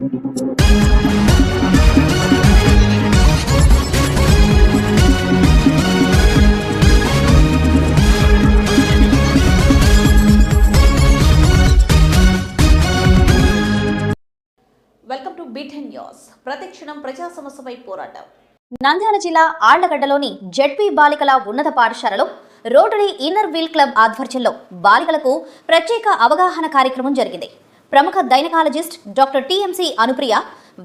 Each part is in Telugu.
వెల్కమ్ టు బీటెన్ న్యూస్ ప్రతిక్షణం ప్రజా సమస్యపై పోరాటం. నంద్యాల జిల్లా ఆళ్ళగడ్డలోని జెడ్పీ బాలికల ఉన్నత పాఠశాలలో రోటరీ ఇన్నర్ వీల్ క్లబ్ ఆధ్వర్యంలో బాలికలకు ప్రత్యేక అవగాహన కార్యక్రమం జరిగింది. ప్రముఖ గైనకాలజిస్ట్ డాక్టర్ టిఎంసి అనుప్రియ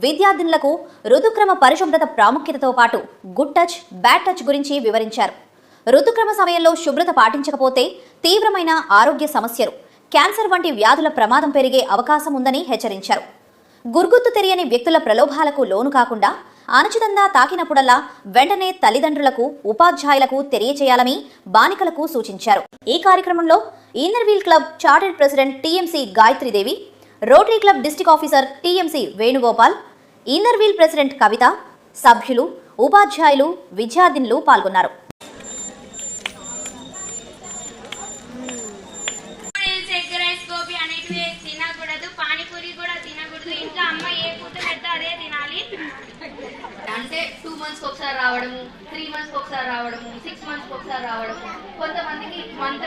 విద్యార్థినులకు ఋతుక్రమ పరిశుభ్రత ప్రాముఖ్యతతో పాటు గుడ్ టచ్ బ్యాడ్ టచ్ గురించి వివరించారు. ఋతుక్రమ సమయంలో శుభ్రత పాటించకపోతే తీవ్రమైన ఆరోగ్య సమస్యలు క్యాన్సర్ వంటి వ్యాధుల ప్రమాదం పెరిగే అవకాశం ఉందని హెచ్చరించారు. గుర్గుత్తు తెలియని వ్యక్తుల ప్రలోభాలకు లోను కాకుండా అనుచితంగా తాకినప్పుడల్లా వెంటనే తల్లిదండ్రులకు ఉపాధ్యాయులకు తెలియచేయాలని బానికలకు సూచించారు. ఈ కార్యక్రమంలో inner wheel club chartered president TMC Gayatri Devi rotary club district officer TMC Venugopal inner wheel president Kavitha సభ్యులు ఉపాధ్యాయులు విద్యార్థినులు పాల్గొన్నారు. నూడిల్స్ ఎగ్ రైస్ గోబీ అనేటివి తినకూడదు పానీపూరి కూడా తినకూడదు. ఇంట్లో అమ్మ ఏ ఫుడ్ పెడితే అదే తినాలి. అంటే టూ మంత్స్ ఒకసారి రావడము త్రీ మంత్స్ ఒకసారి రావడము సిక్స్ మంత్స్ ఒకసారి రావడము. కొంతమందికి మంత్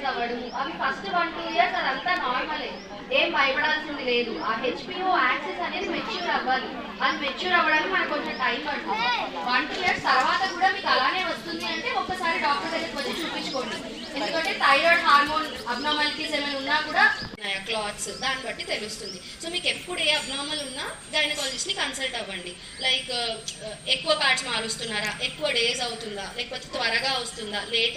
లోనే టూ అవ్వడము అవి ఫస్ట్ వన్ టూ ఇయర్స్ అదంతా నార్మలే ఏం. భయపడాల్సింది లేదు. ఆ హెచ్పిఓ యాక్సెస్ అనేది మెచ్యూర్ అవ్వాలి. అది మెచ్యూర్ అవ్వడానికి మనకు కొంచెం టైం పడుతుంది. వన్ టూ ఇయర్స్ తర్వాత కూడా మీకు అలానే వస్తుంది అంటే ఒక్కసారి డాక్టర్ దగ్గరికి వచ్చి చూపించుకోండి. ఎందుకంటే థైరాయిడ్ హార్మోన్ అబ్నార్మాలిటీస్ ఏమైనా ఉన్నా కూడా క్లాత్స్ దాన్ని బట్టి తెలుస్తుంది. సో మీకు ఎప్పుడు ఏ అబ్నార్మల్ ఉన్నా గైనకాలజిస్ట్ని కన్సల్ట్ అవ్వండి. లైక్ uh, ఎక్కువ ప్యాడ్స్ మారుస్తున్నారా? ఎక్కువ డేస్ అవుతుందా? లేకపోతే త్వరగా వస్తుందా? లేట్గా